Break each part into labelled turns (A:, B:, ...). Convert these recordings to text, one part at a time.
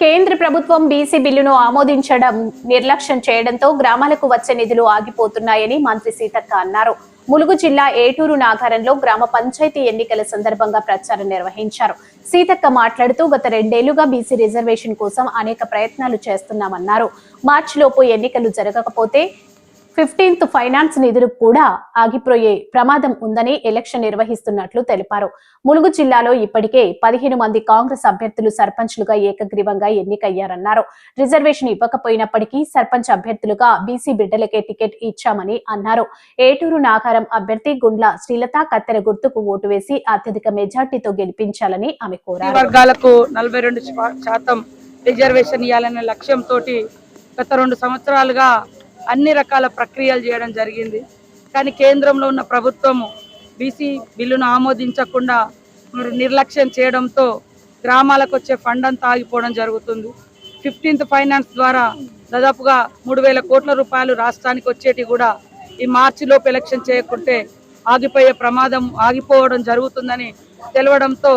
A: కేంద్ర ప్రభుత్వం బీసీ బిల్లును ఆమోదించడం నిర్లక్ష్యం చేయడంతో గ్రామాలకు వచ్చే నిధులు ఆగిపోతున్నాయని మంత్రి సీతక్క అన్నారు. ములుగు జిల్లా ఏటూరు నాగారంలో గ్రామ పంచాయతీ ఎన్నికల సందర్భంగా ప్రచారం నిర్వహించారు. సీతక్క మాట్లాడుతూ గత రెండేళ్ళుగా బీసీ రిజర్వేషన్ కోసం అనేక ప్రయత్నాలు చేస్తున్నామన్నారు. మార్చిలోపు ఎన్నికలు జరగకపోతే ఫిఫ్టీన్త్ ఫైనాన్స్ నిధులు కూడా ఆగిపోయే ప్రమాదం ఉందని ఎలక్షన్ నిర్వహిస్తున్నట్లు తెలిపారు. ములుగు జిల్లాలో ఇప్పటికే పదిహేను మంది కాంగ్రెస్ అభ్యర్థులు సర్పంచ్లుగా ఏకగ్రీవంగా ఎన్నికయ్యారన్నారు. రిజర్వేషన్ ఇవ్వకపోయినప్పటికీ సర్పంచ్ అభ్యర్థులుగా బీసీ బిడ్డలకే టికెట్ ఇచ్చామని అన్నారు. ఏటూరు నాగారం అభ్యర్థి గుండ్ల శ్రీలత కత్తెర గుర్తుకు ఓటు వేసి అత్యధిక మెజార్టీతో గెలిపించాలని ఆమె కోరారు.
B: వర్గాలకు నలభై రెండు శాతం రిజర్వేషన్ ఇవ్వాలనే లక్ష్యంతో గత రెండు సంవత్సరాలుగా అన్ని రకాల ప్రక్రియలు చేయడం జరిగింది. కానీ కేంద్రంలో ఉన్న ప్రభుత్వము బీసీ బిల్లును ఆమోదించకుండా మరి నిర్లక్ష్యం చేయడంతో గ్రామాలకు వచ్చే ఫండ్ అంతా ఆగిపోవడం జరుగుతుంది. ఫిఫ్టీన్త్ ఫైనాన్స్ ద్వారా దాదాపుగా మూడు వేల కోట్ల రూపాయలు రాష్ట్రానికి వచ్చేటి కూడా ఈ మార్చిలోపు ఎలక్షన్ చేయకుంటే ఆగిపోయే ప్రమాదం ఆగిపోవడం జరుగుతుందని తెలవడంతో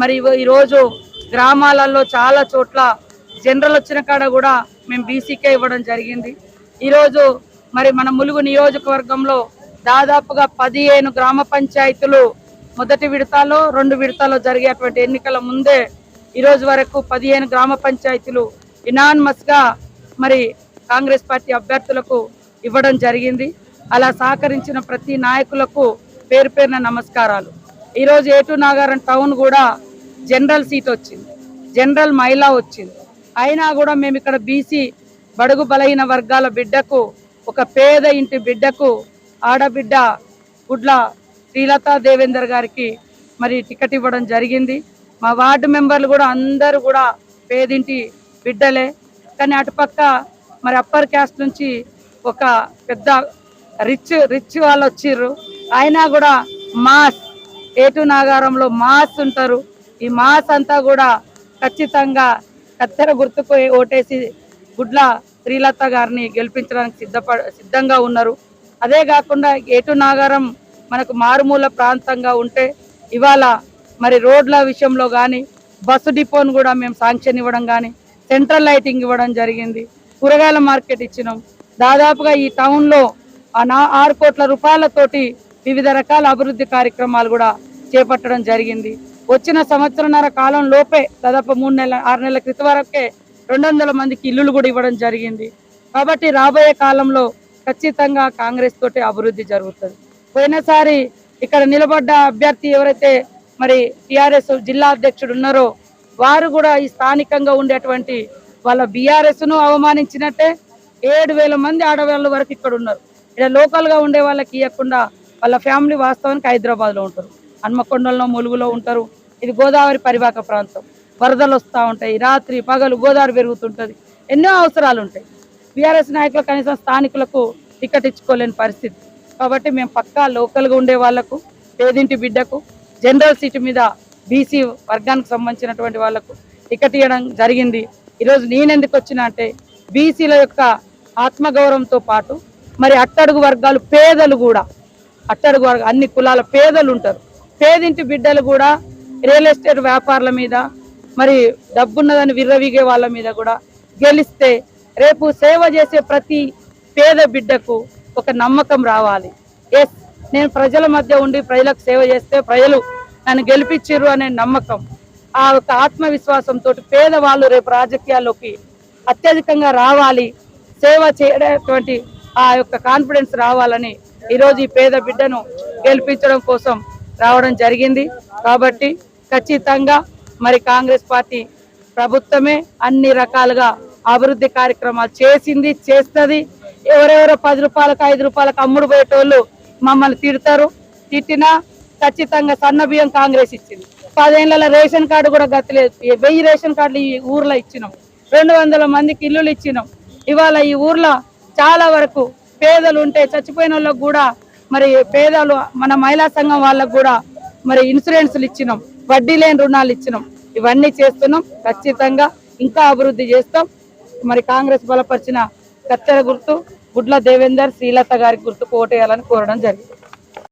B: మరి ఈరోజు గ్రామాలలో చాలా చోట్ల జనరల్ వచ్చిన కాడ కూడా మేము బీసీకే ఇవ్వడం జరిగింది. ఈరోజు మరి మన ములుగు నియోజకవర్గంలో దాదాపుగా పదిహేను గ్రామ పంచాయతీలు మొదటి విడతలో రెండు విడతలో జరిగేటువంటి ఎన్నికల ముందే ఈరోజు వరకు పదిహేను గ్రామ పంచాయతీలు ఇనాన్మస్గా మరి కాంగ్రెస్ పార్టీ అభ్యర్థులకు ఇవ్వడం జరిగింది. అలా సహకరించిన ప్రతి నాయకులకు పేరు పేరున నమస్కారాలు. ఈరోజు ఏటూ నాగారం టౌన్ కూడా జనరల్ సీట్ వచ్చింది. జనరల్ మహిళా వచ్చింది. అయినా కూడా మేము ఇక్కడ బీసీ బడుగు బలహీన వర్గాల బిడ్డకు ఒక పేద ఇంటి బిడ్డకు ఆడబిడ్డ గుడ్ల శ్రీలతా దేవేందర్ గారికి మరి టికెట్ ఇవ్వడం జరిగింది. మా వార్డు మెంబర్లు కూడా అందరూ కూడా పేదింటి బిడ్డలే. కానీ అటుపక్క మరి అప్పర్ క్యాస్ట్ నుంచి ఒక పెద్ద రిచ్ రిచ్ వాళ్ళు వచ్చిర్రు. అయినా కూడా మాస్ ఏటు నాగారంలో మాస్ ఉంటారు. ఈ మాస్ అంతా కూడా ఖచ్చితంగా కత్తెర గుర్తుకు ఓటేసి గుడ్ల శ్రీలత గారిని గెలిపించడానికి సిద్ధపడ సిద్ధంగా ఉన్నారు. అదే కాకుండా ఏటు నాగారం మనకు మారుమూల ప్రాంతంగా ఉంటే ఇవాళ మరి రోడ్ల విషయంలో కానీ బస్సు డిపోను కూడా మేము శాంక్షన్ ఇవ్వడం కానీ సెంట్రల్ లైటింగ్ ఇవ్వడం జరిగింది. కూరగాయల మార్కెట్ ఇచ్చినాం. దాదాపుగా ఈ టౌన్లో ఆ నా ఆరు కోట్ల రూపాయలతోటి వివిధ రకాల అభివృద్ధి కార్యక్రమాలు కూడా చేపట్టడం జరిగింది. వచ్చిన సంవత్సరన్నర కాలం లోపే దాదాపు మూడు నెలల ఆరు నెలల క్రితం వరకే రెండు మందికి ఇల్లులు కూడా ఇవ్వడం జరిగింది. కాబట్టి రాబోయే కాలంలో ఖచ్చితంగా కాంగ్రెస్ తోటి అభివృద్ధి జరుగుతుంది. పోయినసారి ఇక్కడ నిలబడ్డ అభ్యర్థి ఎవరైతే మరి టిఆర్ఎస్ జిల్లా అధ్యక్షుడు ఉన్నారో వారు కూడా ఈ స్థానికంగా ఉండేటువంటి వాళ్ళ బీఆర్ఎస్ను అవమానించినట్టే ఏడు వేల మంది ఆడవాళ్ళ వరకు ఇక్కడ ఉన్నారు. ఇక్కడ లోకల్గా ఉండే వాళ్ళకి ఇవ్వకుండా వాళ్ళ ఫ్యామిలీ వాస్తవానికి హైదరాబాద్లో ఉంటారు. హన్మకొండలో ములుగులో ఉంటారు. ఇది గోదావరి పరివాహక ప్రాంతం. వరదలు వస్తూ ఉంటాయి. రాత్రి పగలు గోదావరి పెరుగుతుంటుంది. ఎన్నో అవసరాలు ఉంటాయి. బీఆర్ఎస్ నాయకులు కనీసం స్థానికులకు టికెట్ ఇచ్చుకోలేని పరిస్థితి. కాబట్టి మేము పక్కా లోకల్గా ఉండే వాళ్ళకు పేదింటి బిడ్డకు జనరల్ సీటు మీద బీసీ వర్గానికి సంబంధించినటువంటి వాళ్ళకు టికెట్ ఇవ్వడం జరిగింది. ఈరోజు నేనెందుకు వచ్చినా అంటే బీసీల యొక్క ఆత్మగౌరవంతో పాటు మరి అట్టడుగు వర్గాలు పేదలు కూడా అట్టడుగు వర్గ అన్ని కులాల పేదలు ఉంటారు. పేదింటి బిడ్డలు కూడా రియల్ ఎస్టేట్ వ్యాపారుల మీద మరి డబ్బున్నదని విర్రవీగే వాళ్ళ మీద కూడా గెలిస్తే రేపు సేవ చేసే ప్రతి పేద బిడ్డకు ఒక నమ్మకం రావాలి. ఎస్ నేను ప్రజల మధ్య ఉండి ప్రజలకు సేవ చేస్తే ప్రజలు నన్ను గెలిపించారు అనే నమ్మకం ఆ ఒక ఆత్మవిశ్వాసంతో పేదవాళ్ళు రేపు రాజకీయాల్లోకి అత్యధికంగా రావాలి. సేవ చేయడానికి ఆ యొక్క కాన్ఫిడెన్స్ రావాలని ఈరోజు ఈ పేద బిడ్డను గెలిపించడం కోసం రావడం జరిగింది. కాబట్టి ఖచ్చితంగా మరి కాంగ్రెస్ పార్టీ ప్రభుత్వమే అన్ని రకాలుగా అభివృద్ధి కార్యక్రమాలు చేసింది చేస్తుంది. ఎవరెవరో పది రూపాయలకు ఐదు రూపాయలకు అమ్ముడు పోయేటోళ్ళు మమ్మల్ని తిడతారు. తిట్టినా ఖచ్చితంగా సన్న బియ్యం కాంగ్రెస్ ఇచ్చింది. పదేళ్ళ రేషన్ కార్డు కూడా గతలేదు వెయ్యి రేషన్ కార్డులు ఈ ఊర్లో ఇచ్చినాం. రెండు వందల మందికి ఇల్లులు ఇచ్చినాం. ఇవాళ ఈ ఊర్లో చాలా వరకు పేదలు ఉంటే చచ్చిపోయిన వాళ్ళకు కూడా మరి పేదలు మన మహిళా సంఘం వాళ్ళకు కూడా మరి ఇన్సూరెన్స్లు ఇచ్చినాం. వడ్డీ లేని రుణాలు ఇచ్చినాం. ఇవన్నీ చేస్తున్నాం. ఖచ్చితంగా ఇంకా అభివృద్ధి చేస్తాం. మరి కాంగ్రెస్ బలపరిచిన కత్తెర గుర్తు గుడ్ల దేవేందర్ శ్రీలత గారి గుర్తుకు ఓటేయాలని కోరడం జరిగింది.